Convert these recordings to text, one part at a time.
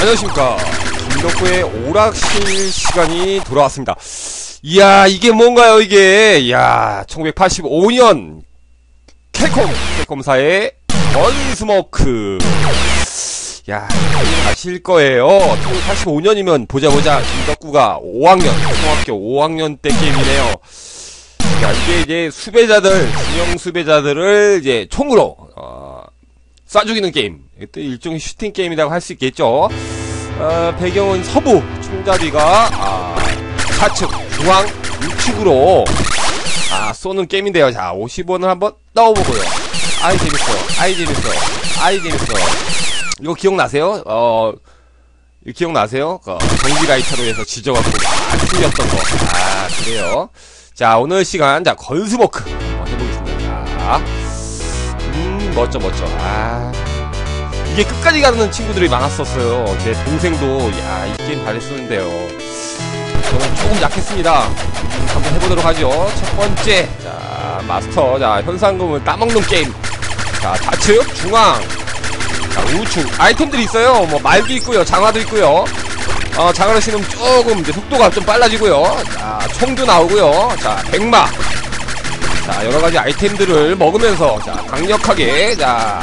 안녕하십니까. 김덕구의 오락실 시간이 돌아왔습니다. 이야 이게 뭔가요 이게? 이야 1985년 캘콤 캘콤사의 원스모크. 야 아실 거예요. 1985년이면 보자보자. 김덕구가 5학년 초등학교 5학년 때 게임이네요. 야 이게 이제 수배자들 중형 수배자들을 이제 총으로 어, 쏴 죽이는 게임. 또 일종의 슈팅 게임이라고 할 수 있겠죠 어, 배경은 서부 총잡이가 아, 좌측 중앙 우측으로. 아 쏘는 게임인데요. 자 50원을 한번 넣어보고요. 아이 재밌어요. 아이 재밌어요. 아이 재밌어요. 이거 기억나세요? 어 기억나세요? 그 전기 라이터로 해서 지져갖고 막 틀렸던 거 아 그래요. 자 오늘 시간. 자 건스모크 한번 해보겠습니다. 자, 음 멋져 멋져. 아 이게 끝까지 가는 친구들이 많았었어요. 제 동생도 야 이 게임 잘했었는데요. 저는 조금 약했습니다. 음, 한번 해보도록 하죠. 첫 번째. 자 마스터. 자 현상금을 따먹는 게임. 자 좌측 중앙. 자 우측. 아이템들이 있어요. 뭐 말도 있고요. 장화도 있고요. 어, 장화를 신으면 조금 이제 속도가 좀 빨라지고요. 자, 총도 나오고요. 자, 백마. 자, 여러가지 아이템들을 먹으면서, 자, 강력하게, 자,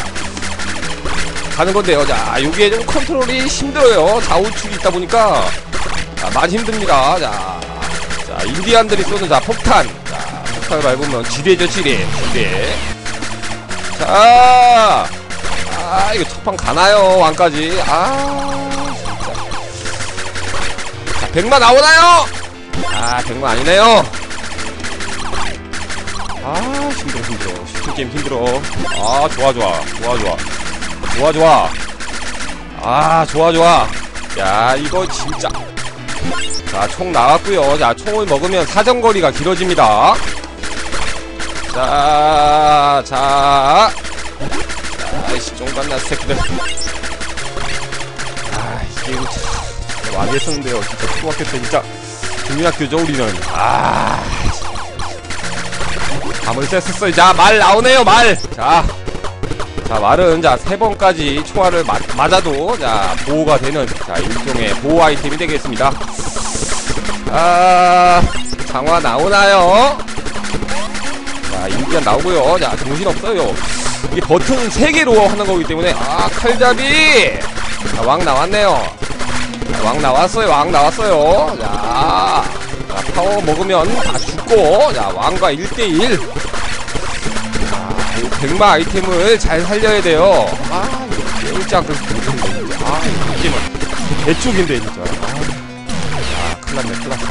가는 건데요. 자, 요게 좀 컨트롤이 힘들어요. 좌우측이 있다 보니까, 자, 많이 힘듭니다. 자, 자, 인디안들이 쏘는, 자, 폭탄. 자, 폭탄을 밟으면 지뢰죠, 지뢰. 지뢰. 자, 아, 이거 첫판 가나요, 왕까지. 아. 백마 나오나요? 아 백마 아니네요 아 힘들어 힘들어 슈팅 게임 힘들어 아 좋아 좋아 좋아 좋아 좋아 좋아 아 좋아 좋아 야 이거 진짜 자 총 나왔고요 자 총을 먹으면 사정거리가 길어집니다 자자 자, 아이씨 쫑간나 새끼들 아 이게 참 많이 했었는데요. 진짜 초등학교 때 진짜 국민학교죠 우리는. 아. 감을 셌었어요. 자, 말 나오네요, 말. 자. 자, 말은, 자, 세 번까지 총알을 맞, 맞아도, 자, 보호가 되는, 자, 일종의 보호 아이템이 되겠습니다. 아, 장화 나오나요? 자, 인디안 나오고요. 자, 정신없어요. 이게 버튼 3개로 하는 거기 때문에, 아, 칼잡이! 자, 왕 나왔네요. 왕 나왔어요 왕 나왔어요 자, 자 파워 먹으면 다 죽고 자 왕과 1대1 자 이거 백마 아이템을 잘 살려야 돼요. 아 진짜 그 아, 이 게임은 개쪽인데 진짜. 아 큰일났네 큰일났어.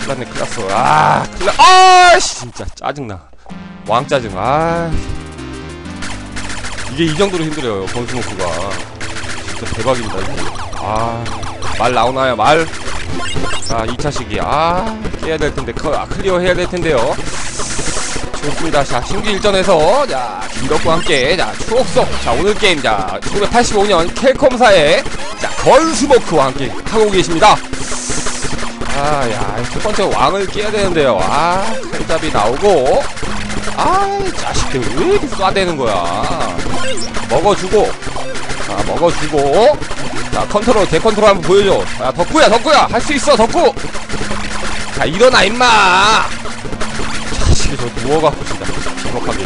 큰일났네 큰일났어. 아 큰일나 아 씨 진짜 짜증나. 왕 짜증 아. 이게 이 정도로 힘들어요 건스모크가. 진짜 대박입니다 이거 아, 말 나오나요, 말? 자, 2차식이. 아, 깨야 될 텐데, 크, 아, 클리어 해야 될 텐데요. 좋습니다. 자, 신규 일전에서, 자, 김덕과 함께, 자, 추억 속, 자, 오늘 게임, 자, 1985년 캘컴사의, 자, 건스모크와 함께 하고 계십니다. 아, 야, 첫 번째 왕을 깨야 되는데요. 아, 칼잡이 나오고, 아, 자식들 왜 이렇게 쏴대는 거야. 먹어주고, 자, 먹어주고, 자 컨트롤 대컨트롤 한번 보여줘 야 덕구야 덕구야 할 수 있어 덕구 자 일어나 임마 저 누워갖고 진짜 비겁하게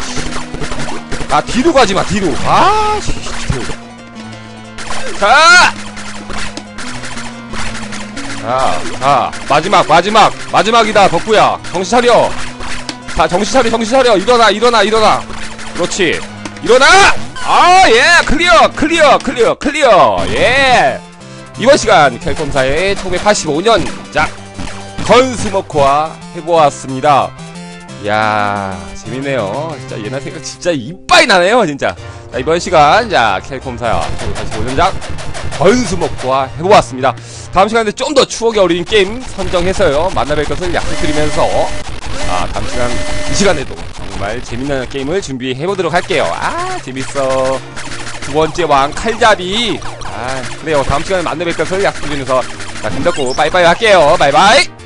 아 뒤로 가지 마 뒤로 아 자! 자, 자, 마지막, 마지막, 마지막이다, 덕구야. 정신 차려. 자, 정신 차려, 정신 차려. 일어나, 일어나, 일어나. 그렇지. 일어나! 아, 예! 클리어! 클리어! 클리어! 클리어! 예! 이번 시간 캘콤사의 1985년 작 건스모크와 해보았습니다. 이야, 재밌네요. 진짜 옛날 생각 진짜 이빠이 나네요, 진짜. 자, 이번 시간, 자, 캘콤사야 1985년 작 건스모크와 해보았습니다. 다음 시간에 좀 더 추억이 어린 게임 선정해서요. 만나뵐 것을 약속드리면서, 아, 다음 시간, 이 시간에도 정말 재밌는 게임을 준비해보도록 할게요. 아, 재밌어. 두 번째 왕 칼잡이. 아, 그래요. 다음 시간에 만나뵐 것을 약속드리면서, 자, 김덕구 빠이빠이 할게요. 바이바이!